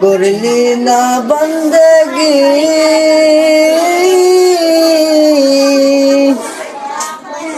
করলি না বন্দগি।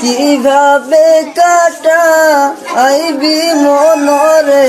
কীভাবে কাটা আইবি মনরে?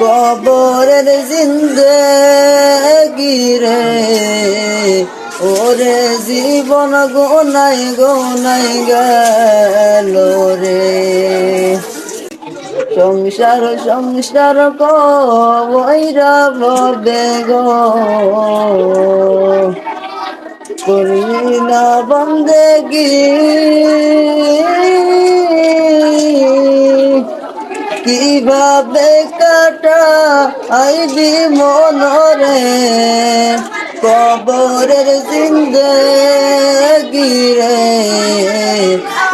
কবরের জিন্দগি রে ওরে জীবন গো গোনাই গোনাই গেল রে। সংসার সংসার কইরা ববে গো। করলি না বন্দেগি কীভাবে কাটা আইবি মনরে? কবরের জিন্দগি রে